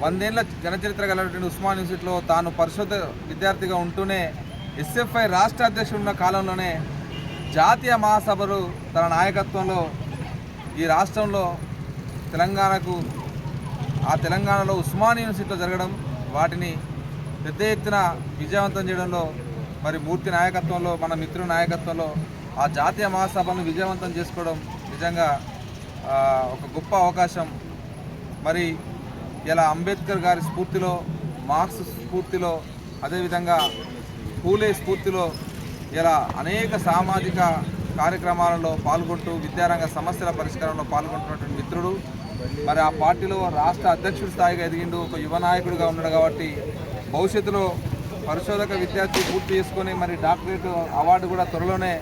వందేళ్ళ జనచరిత్ర కలటువంటి ఉస్మాన్ యూనివర్సిటీలో తాను పరిశోధ విద్యార్థిగా ఉంటూనే ఎస్ఎఫ్ఐ రాష్ట్ర అధ్యక్షుడు ఉన్న కాలంలోనే జాతీయ మహాసభలు తన నాయకత్వంలో ఈ రాష్ట్రంలో తెలంగాణకు ఆ తెలంగాణలో ఉస్మాన్ యూనివర్సిటీలో జరగడం వాటిని పెద్ద ఎత్తున విజయవంతం చేయడంలో మరి మూర్తి నాయకత్వంలో మన మిత్రుల నాయకత్వంలో ఆ జాతీయ మహాసభను విజయవంతం చేసుకోవడం నిజంగా ఒక గొప్ప అవకాశం. మరి ఇలా అంబేద్కర్ గారి స్ఫూర్తిలో మార్క్స్ స్ఫూర్తిలో అదేవిధంగా పూలే స్ఫూర్తిలో ఇలా అనేక సామాజిక కార్యక్రమాలలో పాల్గొంటూ విద్యారంగ సమస్యల పరిష్కారంలో పాల్గొంటున్నటువంటి మిత్రుడు. మరి ఆ పార్టీలో రాష్ట్ర అధ్యక్షుడి స్థాయిగా ఎదిగిండు ఒక యువ నాయకుడిగా ఉన్నాడు కాబట్టి భవిష్యత్తులో పరిశోధక విద్యార్థి పూర్తి చేసుకొని మరి డాక్టరేట్ అవార్డు కూడా త్వరలోనే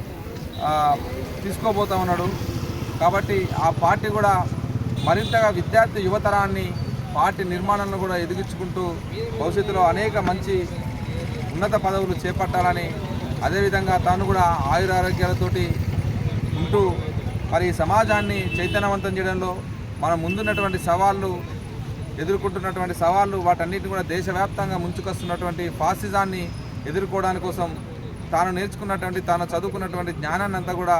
తీసుకోబోతా ఉన్నాడు. కాబట్టి ఆ పార్టీ కూడా మరింతగా విద్యార్థి యువతరాన్ని పార్టీ నిర్మాణంలో కూడా ఎదిగించుకుంటూ భవిష్యత్తులో అనేక మంచి ఉన్నత పదవులు చేపట్టాలని అదేవిధంగా తాను కూడా ఆయురారోగ్యాలతోటి ఉంటూ మరి సమాజాన్ని చైతన్యవంతం చేయడంలో మనం ముందున్నటువంటి సవాళ్ళు ఎదుర్కొంటున్నటువంటి సవాళ్ళు వాటన్నిటిని కూడా దేశవ్యాప్తంగా ముంచుకొస్తున్నటువంటి ఫాసిజాన్ని ఎదుర్కోవడానికి కోసం తాను నేర్చుకున్నటువంటి తాను చదువుకున్నటువంటి జ్ఞానాన్ని అంతా కూడా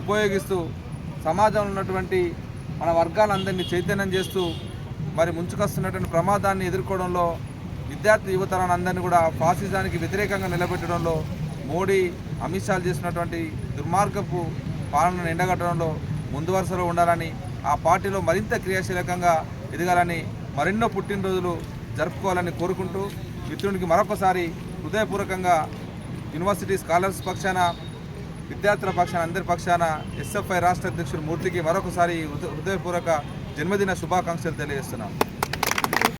ఉపయోగిస్తూ సమాజంలో ఉన్నటువంటి మన వర్గాలందరినీ చైతన్యం చేస్తూ మరి ముంచుకొస్తున్నటువంటి ప్రమాదాన్ని ఎదుర్కోవడంలో విద్యార్థి యువతరాన్ని అందరినీ కూడా ఫాసిజానికి వ్యతిరేకంగా నిలబెట్టడంలో మోడీ అమిత్ షాలు చేసినటువంటి దుర్మార్గపు పాలనను ఎండగట్టడంలో ముందు వరుసలో ఉండాలని ఆ పార్టీలో మరింత క్రియాశీలకంగా ఎదగాలని మరెన్నో పుట్టినరోజులు జరుపుకోవాలని కోరుకుంటూ మిత్రునికి మరొకసారి హృదయపూర్వకంగా యూనివర్సిటీ స్కాలర్స్ పక్షాన విద్యార్థుల పక్షాన అందరి పక్షాన ఎస్ఎఫ్ఐ రాష్ట్ర అధ్యక్షుడు మూర్తికి మరొకసారి హృదయపూర్వక జన్మదిన శుభాకాంక్షలు తెలియజేస్తున్నాం.